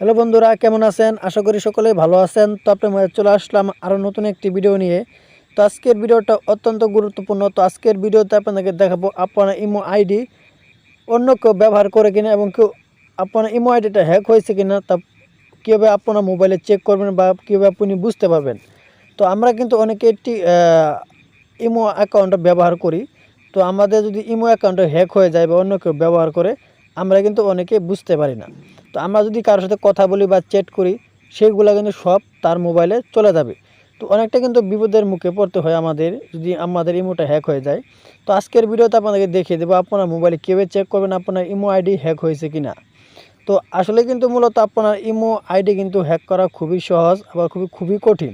Hello বন্ধুরা, কেমন আছেন? আশা করি সকলেই ভালো আছেন। তো আপনার চলে আসলাম আরও নতুন একটি ভিডিও নিয়ে। তো আজকের ভিডিওটা অত্যন্ত গুরুত্বপূর্ণ। তো আজকের ভিডিওতে আপনাদেরকে দেখাবো আপনার ইমো আইডি। অন্য কেউ ব্যবহার করে কিনা এবং কেউ আপনার ইমো আইডিটা হ্যাক হয়েছে কিনা তা কীভাবে আপনার মোবাইলে চেক করবেন বা কীভাবে আপনি বুঝতে পারবেন? তো আমরা কিন্তু অনেকে একটি ইমো অ্যাকাউন্ট ব্যবহার করি। তো আমাদের যদি ইমো অ্যাকাউন্টে হ্যাক হয়ে যায় বা অন্য কেউ ব্যবহার করে আমরা কিন্তু অনেকে বুঝতে পারি না। তো আমরা যদি কারোর সাথে কথা বলি বা চ্যাট করি সেইগুলো কিন্তু সব তার মোবাইলে চলে যাবে। তো অনেকটা কিন্তু বিপদের মুখে পড়তে হয় আমাদের, যদি আমাদের ইমোটা হ্যাক হয়ে যায়। তো আজকের ভিডিওতে আপনাদেরকে দেখিয়ে দেবো আপনার মোবাইলে কীভাবে চেক করবেন, আপনার ইমো আইডি হ্যাক হয়েছে কি না তো আসলে কিন্তু মূলত আপনার ইমো আইডি কিন্তু হ্যাক করা খুবই সহজ আবার খুবই খুবই কঠিন।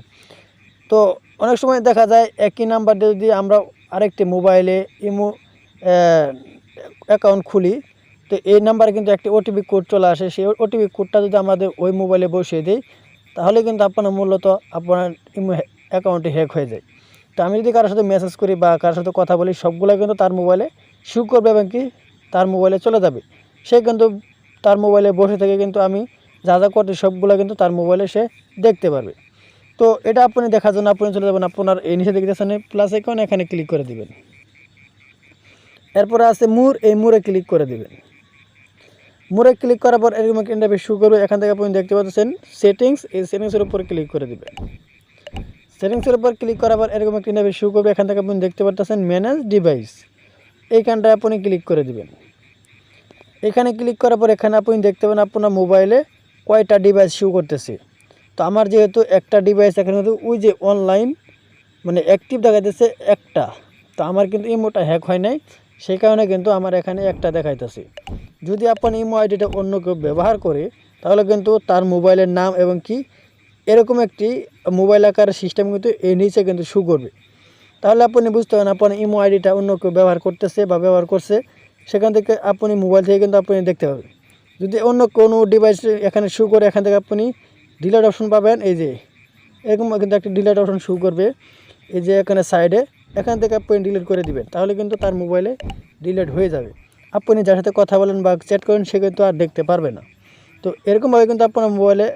তো অনেক সময় দেখা যায় একই নাম্বার দিয়ে যদি আমরা আরেকটি মোবাইলে ইমো অ্যাকাউন্ট খুলি তো এই নাম্বারে কিন্তু একটি ওটিপি কোড চলে আসে। সেই ওটিপি কোডটা যদি আমাদের ওই মোবাইলে বসিয়ে দিই, তাহলে কিন্তু আপনার মূলত আপনার ইমো অ্যাকাউন্টটি হ্যাক হয়ে যায়। তো আমি যদি কারোর সাথে মেসেজ করি বা কারোর সাথে কথা বলি, সবগুলো কিন্তু তার মোবাইলে শু করবে এবং কি তার মোবাইলে চলে যাবে। সে কিন্তু তার মোবাইলে বসে থেকে কিন্তু আমি যা যা করতে সবগুলো কিন্তু তার মোবাইলে সে দেখতে পারবে। তো এটা আপনি দেখার জন্য আপনি চলে যাবেন আপনার এই নিচে দেখতেছেন প্লাস আইকন এখানে ক্লিক করে দিবেন। এরপরে আছে মুর এই মুরে ক্লিক করে দিবেন। মুরে ক্লিক করার পর এরকম একটা ইন্টারফেস শুরু করবে। এখান থেকে আপনি দেখতে পাচ্ছেন সেটিংস এই সেটিংসের উপর ক্লিক করে দিবেন। সেটিংসের উপর ক্লিক করার পর এরকম একটা ইন্টারফেস শুরু করবে। এখান থেকে আপনি দেখতে পাচ্ছেন ম্যানেজ ডিভাইস এইখানটায় আপনি ক্লিক করে দিবেন। এখানে ক্লিক করার পর এখানে আপনি দেখতে পাবেন আপনার মোবাইলে কয়টা ডিভাইস শু করতেছে। তো আমার যেহেতু একটা ডিভাইস এখানে ওই যে অনলাইন মানে অ্যাক্টিভ দেখাইতেছে একটা। তো আমার কিন্তু ইমোটা হ্যাক হয় নাই। সেই কারণে কিন্তু আমার এখানে একটা দেখাইতেছে। যদি আপনার ইমো আইডিটা অন্য কেউ ব্যবহার করে, তাহলে কিন্তু তার মোবাইলের নাম এবং কি, এরকম একটি মোবাইল আকারের সিস্টেম কিন্তু এই নিচে কিন্তু শু করবে। তাহলে আপনি বুঝতে পারেন আপনার ইমো আইডিটা অন্য কেউ ব্যবহার করতেছে বা ব্যবহার করছে, সেখান থেকে আপনি মোবাইল থেকে কিন্তু আপনি দেখতে পাবেন। যদি অন্য কোনো ডিভাইস এখানে শু করে, এখান থেকে আপনি ডিলেট অপশন পাবেন, এই যে, এরকম কিন্তু একটা ডিলেট অপশন শু করবে, এই যে এখানে সাইডে এখান থেকে আপনি ডিলিট করে দিবেন, তাহলে কিন্তু তার মোবাইলে ডিলিট হয়ে যাবে। আপনি যার সাথে কথা বলেন বা চ্যাট করেন, সে কিন্তু আর দেখতে পারবে না। তো এরকমভাবে কিন্তু আপনার মোবাইলে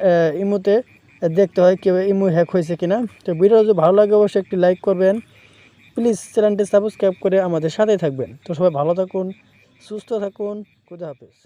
ইমুতে দেখতে হয় কেউ ইমু হ্যাক হয়েছে কিনা। তো ভিডিও যদি ভালো লাগে, অবশ্যই একটি লাইক করবেন। প্লিজ চ্যানেলটি সাবস্ক্রাইব করে আমাদের সাথেই থাকবেন। তো সবাই ভালো থাকুন, সুস্থ থাকুন, খুদা হাফেজ।